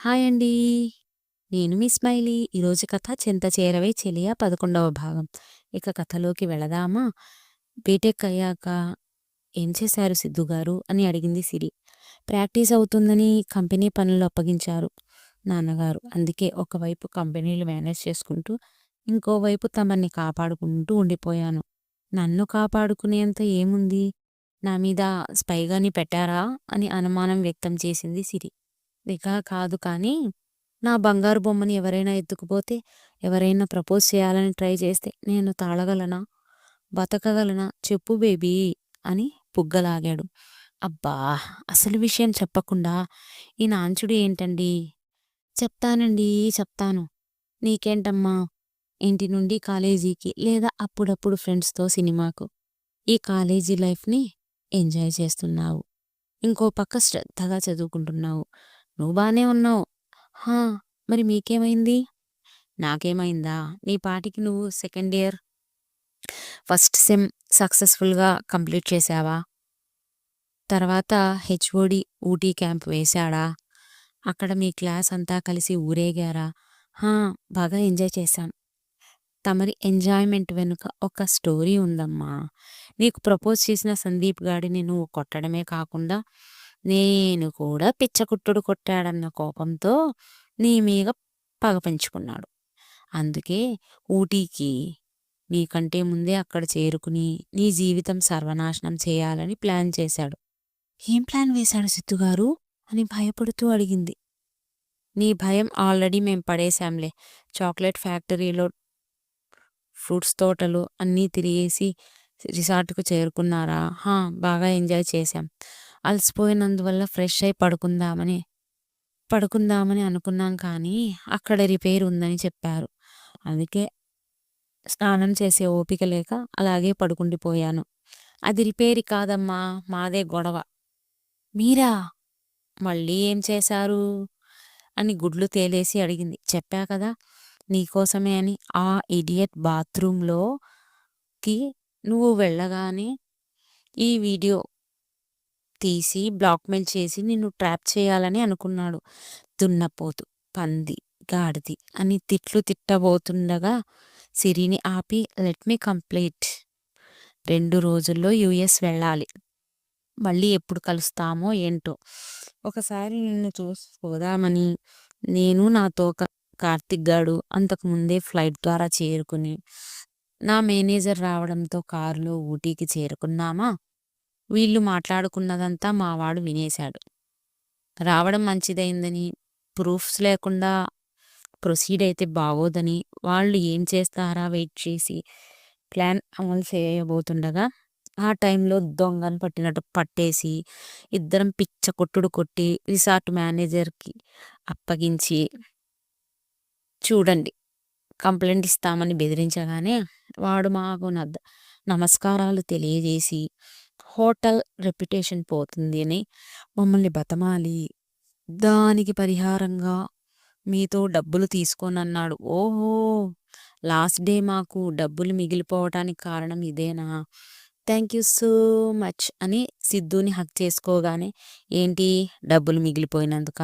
Hi అండి. నేను మీ smiley. ఈరోజు కథ 'చింత చేరవే చెలియా' 11వ భాగం. ఇక కథలోకి వెళదామా? బీటెక్ అయ్యాక ఏం చేశారు సిద్ధు గారు? అని అడిగింది సిరి. ప్రాక్టీస్ అవుతుందని కంపెనీ పనులు అప్పగించారు నాన్నగారు. అందుకే ఒకవైపు కంపెనీలు మేనేజ్ చేసుకుంటూ, ఇంకోవైపు తమన్ని కాపాడుకుంటూ ఉండిపోయాను. నన్ను కాపాడుకునేంత ఏముంది? నా మీద స్పైగాని పెట్టారా? అని అనుమానం వ్యక్తం చేసింది సిరి. ఇక కాదు కానీ, నా బంగారు బొమ్మని ఎవరైనా ఎత్తుకుపోతే, ఎవరైనా ప్రపోజ్ చేయాలని ట్రై చేస్తే నేను తాళగలనా? బతకగలనా? చెప్పు బేబీ అని బుగ్గలాగాడు. అబ్బా! అసలు విషయం చెప్పకుండా ఈ నాంచుడు ఏంటండీ? చెప్తానండి చెప్తాను. నీకేంటమ్మా? ఇంటి నుండి కాలేజీకి లేదా అప్పుడప్పుడు ఫ్రెండ్స్‌తో సినిమాకు. ఈ కాలేజీ లైఫ్‌ని ఎంజాయ్ చేస్తున్నావు. ఇంకో పక్క శ్రద్ధగా చదువుకుంటున్నావు. నువ్వు బానే ఉన్నావు. హా! మరి మీకేమైంది? నాకేమైందా? నీ పాటికి నువ్వు సెకండ్ ఇయర్ ఫస్ట్ సెమ్ సక్సెస్‌ఫుల్‌గా కంప్లీట్ చేశావా? తర్వాత హెచ్ఓడి ఊటీ క్యాంప్ వేశాడా? అక్కడ మీ క్లాస్ అంతా కలిసి ఊరేగారా? బాగా ఎంజాయ్ చేశాను తమరి ఎంజాయ్‌మెంట్ వెనుక ఒక స్టోరీ ఉందమ్మా. నీకు ప్రపోజ్ చేసిన సందీప్ గాడిని నువ్వు కొట్టడమే కాకుండా, నేను కూడా పిచ్చకుట్టుడు కొట్టాడన్న కోపంతో నీ మీద పగ పెంచుకున్నాడు. అందుకే ఊటీకి నీకంటే ముందే అక్కడ చేరుకుని, నీ జీవితం సర్వనాశనం చేయాలని ప్లాన్ చేశాడు. ఏం ప్లాన్ వేశాడు సిద్ధుగారు? అని భయపడుతూ అడిగింది. నీ భయం ఆల్రెడీ మేం పడేశాంలే. చాక్లెట్ ఫ్యాక్టరీలో ఫ్రూట్స్ తోటలు అన్నీ తిరిగేసి రిసార్ట్‌కు చేరుకున్నారా? హా! బాగా ఎంజాయ్ చేశాం. అలసిపోయినందువల్ల ఫ్రెష్ అయి పడుకుందామని పడుకుందామని అనుకున్నాం కానీ, అక్కడ రిపేర్ ఉందని చెప్పారు. అందుకే స్నానం చేసే ఓపిక లేక అలాగే పడుకుండిపోయాను. అది రిపేర్ కాదమ్మా! మాదే గొడవ. మీరా? మళ్ళీ ఏం చేశారు? అని గుడ్లు తేలేసి అడిగింది. చెప్పా కదా! నీకోసమే అని ఆ ఇడియట్ బాత్రూంలోకి నువ్వు వెళ్ళగానే ఈ వీడియో తీసి బ్లాక్‌మెయిల్ చేసి నిన్ను ట్రాప్ చేయాలని అనుకున్నాడు. దున్నపోతు, పంది, గాడిది అని తిట్లు తిట్టబోతుండగా సిరిని ఆపి లెట్ మీ కంప్లీట్. రెండు రోజుల్లో యూఎస్ వెళ్ళాలి. మళ్ళీ ఎప్పుడు కలుస్తామో ఏంటో. ఒకసారి నిన్ను చూసుకోదామని నేను నాతో కార్తిక్ గాడు అంతకుముందే ఫ్లైట్ ద్వారా చేరుకుని, నా మేనేజర్ రావడంతో కారులో ఊటీకి చేరుకున్నామా, వీళ్ళు మాట్లాడుకున్నదంతా మావాడు వినేశాడు. రావడం మంచిదైందని ప్రూఫ్స్ లేకుండా ప్రొసీడ్ అయితే బాగోదని, వాళ్ళు ఏం చేస్తారా వెయిట్ చేసి ప్లాన్ అమలు చేయబోతుండగా, ఆ టైంలో దొంగను పట్టినట్టు పట్టేసి, ఇద్దరం పిచ్చ కొట్టుడు కొట్టి రిసార్ట్ మేనేజర్‌కి అప్పగించి చూడండి కంప్లైంట్ ఇస్తామని బెదిరించగానే, వాడు మాకు నద్ నమస్కారాలు తెలియజేసి, హోటల్ రెప్యుటేషన్ పోతుంది అని మమ్మల్ని బతమాలి, దానికి పరిహారంగా మీతో డబ్బులు తీసుకోనన్నాడు. ఓహో! లాస్ట్ డే మాకు డబ్బులు మిగిలిపోవటానికి కారణం ఇదేనా? థ్యాంక్ యూ సో మచ్ అని సిద్ధుని హక్ చేసుకోగానే, ఏంటి డబ్బులు మిగిలిపోయినందుక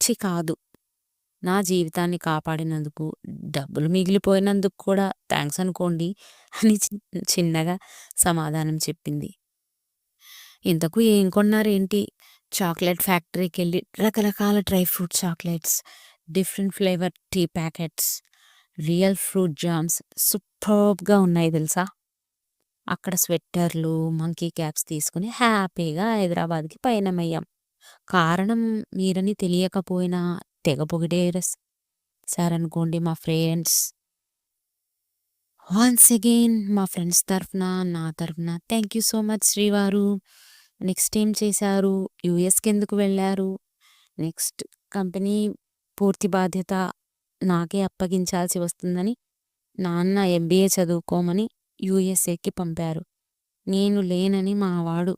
చి కాదు. నా జీవితాన్ని కాపాడినందుకు, డబ్బులు మిగిలిపోయినందుకు కూడా థ్యాంక్స్ అనుకోండి అని చిన్నగా సమాధానం చెప్పింది. ఇంతకు ఏం కొన్నారేంటి? చాక్లెట్ ఫ్యాక్టరీకి వెళ్ళి రకరకాల dry fruit chocolates, different flavour tea packets, real fruit jams సూపర్బ్‌గా ఉన్నాయి తెలుసా? అక్కడ స్వెట్టర్లు, మంకీ క్యాప్స్ తీసుకుని హ్యాపీగా హైదరాబాద్‌కి పయనమయ్యాం. కారణం మీరని తెలియకపోయినా తెగ పొగిడేసారనుకోండి మా ఫ్రెండ్స్. వన్స్ అగైన్ మా ఫ్రెండ్స్ తరఫున, నా తరఫున యూ సో మచ్ శ్రీవారు. నెక్స్ట్ ఏం చేశారు? యూఎస్‌కెందుకు వెళ్ళారు నెక్స్ట్ కంపెనీ పూర్తి బాధ్యత నాకే అప్పగించాల్సి వస్తుందని నాన్న ఎంబీఏ చదువుకోమని యూఎస్ఏకి పంపారు. నేను లేనని మావాడు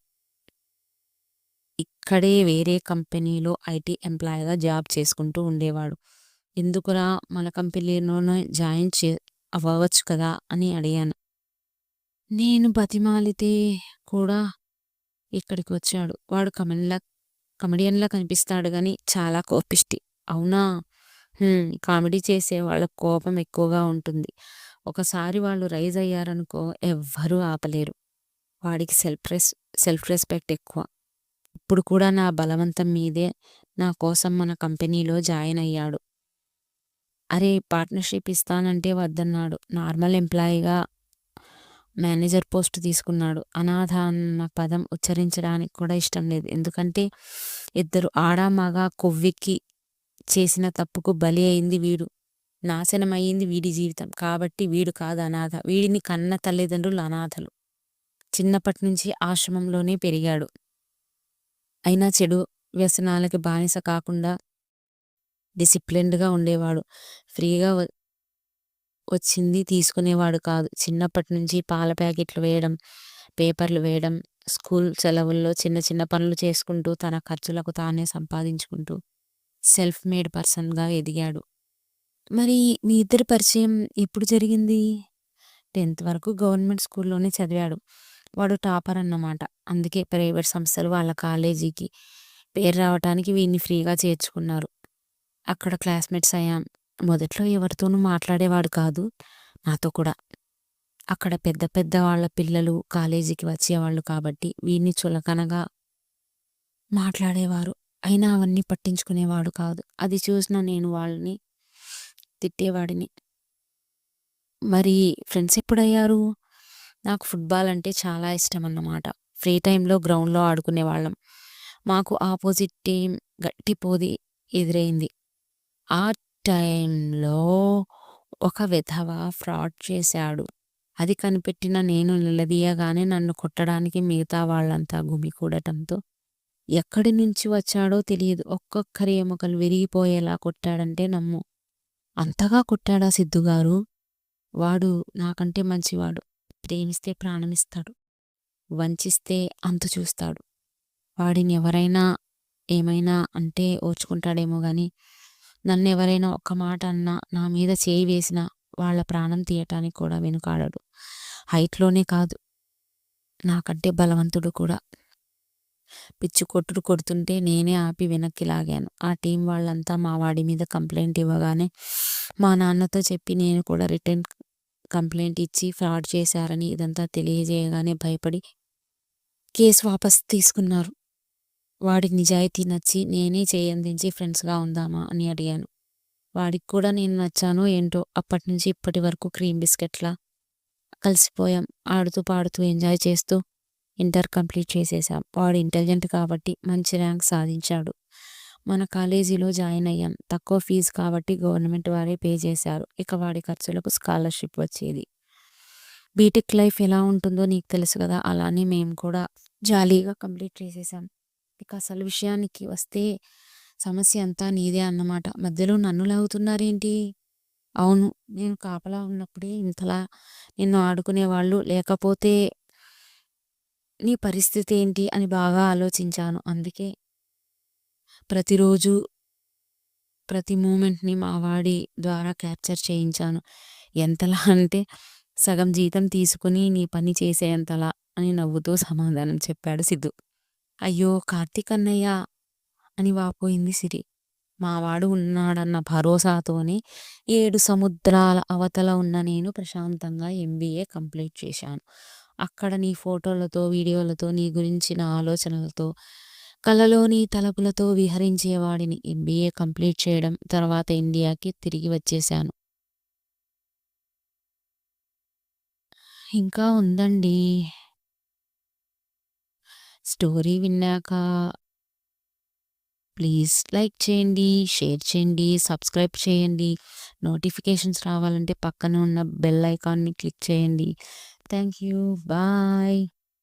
ఇక్కడే వేరే కంపెనీలో ఐటీ ఎంప్లాయీగా జాబ్ చేసుకుంటూ ఉండేవాడు. ఎందుకురా మన కంపెనీలోనే జాయిన్ చే అవ్వవచ్చు కదా! అని అడిగాను. నేను బతిమాలితే కూడా ఇక్కడికి వచ్చాడు. వాడు కమెన్‌లా కమెడియన్‌లా కనిపిస్తాడు కానీ చాలా కోపిష్టి. అవునా? కామెడీ చేసే వాళ్ళ కోపం ఎక్కువగా ఉంటుంది. ఒకసారి వాళ్ళు రైజ్ అయ్యారనుకో ఎవ్వరూ ఆపలేరు. వాడికి సెల్ఫ్ రెస్ సెల్ఫ్ రెస్పెక్ట్ ఎక్కువ. ఇప్పుడు కూడా నా బలవంతం మీదే నా కోసం మన కంపెనీలో జాయిన్ అయ్యాడు. అరే! పార్ట్నర్‌షిప్ ఇస్తానంటే వద్దన్నాడు. నార్మల్ ఎంప్లాయీగా మేనేజర్ పోస్ట్ తీసుకున్నాడు. అనాథ అన్న పదం ఉచ్చరించడానికి కూడా ఇష్టం లేదు. ఎందుకంటే ఇద్దరు ఆడ, మగ కొవ్వెక్కి చేసిన తప్పుకు బలి అయింది వీడు. నాశనం అయ్యింది వీడి జీవితం. కాబట్టి వీడు కాదు అనాథ. వీడిని కన్న తల్లిదండ్రులు అనాథలు. చిన్నప్పటి నుంచి ఆశ్రమంలోనే పెరిగాడు. అయినా చెడు వ్యసనాలకి బానిస కాకుండా డిసిప్లిన్డ్‌గా ఉండేవాడు. ఫ్రీగా వచ్చింది తీసుకునేవాడు కాదు. చిన్నప్పటి నుంచి పాల ప్యాకెట్లు వేయడం, పేపర్లు వేయడం, స్కూల్ సెలవుల్లో చిన్న చిన్న పనులు చేసుకుంటూ తన ఖర్చులకు తానే సంపాదించుకుంటూ సెల్ఫ్ మేడ్ పర్సన్‌గా ఎదిగాడు. మరి మీ ఇద్దరి పరిచయం ఎప్పుడు జరిగింది? 10థ్ వరకు గవర్నమెంట్ స్కూల్‌లోనే చదివాడు. వాడు టాపర్ అన్నమాట. అందుకే ప్రైవేట్ సంస్థలు వాళ్ళ కాలేజీకి పేరు రావటానికి వీడిని ఫ్రీగా చేర్చుకున్నారు. అక్కడ క్లాస్‌మేట్స్ అయ్యాం. మొదట్లో ఎవరితోనూ మాట్లాడేవాడు కాదు. నాతో కూడా. అక్కడ పెద్ద పెద్ద వాళ్ళ పిల్లలు కాలేజీకి వచ్చేవాళ్ళు కాబట్టి వీడిని చులకనగా మాట్లాడేవారు. అయినా అవన్నీ పట్టించుకునేవాడు కాదు. అది చూసిన నేను వాళ్ళని తిట్టేవాడిని. మరి ఫ్రెండ్స్ ఎప్పుడయ్యారు? నాకు ఫుట్‌బాల్ అంటే చాలా ఇష్టం అన్నమాట ఫ్రీ టైంలో గ్రౌండ్‌లో ఆడుకునేవాళ్ళం. మాకు ఆపోజిట్ టీం గట్టి పోది ఎదురైంది. ఆ టైంలో ఒక వెధవ ఫ్రాడ్ చేశాడు. అది కనిపెట్టిన నేను నిలదీయగానే నన్ను కొట్టడానికి మిగతా వాళ్ళంతా గుమికూడటంతో ఎక్కడి నుంచి వచ్చాడో తెలియదు. ఒక్కొక్కరి ఎముకలు విరిగిపోయేలా కొట్టాడంటే నమ్ము. అంతగా కొట్టాడా సిద్ధుగారు? వాడు నాకంటే మంచివాడు. ప్రేమిస్తే ప్రాణమిస్తాడు. వంచిస్తే అంతు చూస్తాడు. వాడిని ఎవరైనా ఏమైనా అంటే ఓర్చుకుంటాడేమో నన్ను ఎవరైనా ఒక్క మాట అన్నా, నా మీద చేయి వేసినా వాళ్ళ ప్రాణం తీయటానికి కూడా వెనుకాడడు. హైట్‌లోనే కాదు నాకంటే బలవంతుడు కూడా. పిచ్చి కొట్టుడు కొడుతుంటే నేనే ఆపి వెనక్కి లాగాను. ఆ టీం వాళ్ళంతా మా వాడి మీద కంప్లైంట్ ఇవ్వగానే మా నాన్నతో చెప్పి నేను కూడా రిటర్న్ కంప్లైంట్ ఇచ్చి ఫ్రాడ్ చేశారని ఇదంతా తెలియజేయగానే భయపడి కేసు వాపస్ తీసుకున్నారు. వాడి నిజాయితీ నచ్చి నేనే చేయందించి ఫ్రెండ్స్‌గా ఉందామా అని అడిగాను. వాడికి కూడా నేను నచ్చాను ఏంటో అప్పటినుంచి ఇప్పటి వరకు క్రీమ్ బిస్కెట్‌లా కలిసిపోయాం. ఆడుతూ పాడుతూ ఎంజాయ్ చేస్తూ ఇంటర్ కంప్లీట్ చేసేసాం. వాడు ఇంటెలిజెంట్ కాబట్టి మంచి ర్యాంక్ సాధించాడు. మన కాలేజీలో జాయిన్ అయ్యాం. తక్కువ ఫీజు కాబట్టి గవర్నమెంట్ వారే పే చేశారు. ఇక వాడి ఖర్చులకు స్కాలర్‌షిప్ వచ్చేది. బీటెక్ లైఫ్ ఎలా ఉంటుందో నీకు తెలుసు కదా! అలానే మేము కూడా జాలీగా కంప్లీట్ చేసేసాం. ఇక అసలు విషయానికి వస్తే సమస్య అంతా నీదే అన్నమాట. మధ్యలో నన్ను లాగుతున్నారేంటి? అవును. నేను కాపలా ఉన్నప్పుడే ఇంతలా నిన్ను ఆడుకునేవాళ్ళు లేకపోతే నీ పరిస్థితి ఏంటి అని బాగా ఆలోచించాను. అందుకే ప్రతిరోజు ప్రతి మూమెంట్‌ని మా వాడి ద్వారా క్యాప్చర్ చేయించాను. ఎంతలా అంటే సగం జీతం తీసుకుని నీ పని చేసేంతలా అని నవ్వుతూ సమాధానం చెప్పాడు సిద్ధు. అయ్యో! కార్తీక్ అన్నయ్య అని వాపోయింది సిరి. మావాడు ఉన్నాడన్న భరోసాతోనే ఏడు సముద్రాల అవతల ఉన్న నేను ప్రశాంతంగా ఎంబీఏ కంప్లీట్ చేశాను. అక్కడ నీ ఫోటోలతో, వీడియోలతో, నీ గురించి నా ఆలోచనలతో, కలలోని తలపులతో విహరించేవాడిని. ఎంబీఏ కంప్లీట్ చేయడం, తర్వాత ఇండియాకి తిరిగి వచ్చేశాను. ఇంకా ఉందండి. స్టోరీ విన్నాక ప్లీజ్ లైక్ చేయండి, షేర్ చేయండి, సబ్స్క్రైబ్ చేయండి. నోటిఫికేషన్స్ రావాలంటే పక్కన ఉన్న బెల్ ఐకాన్‌ని క్లిక్ చేయండి. Thank you. బాయ్.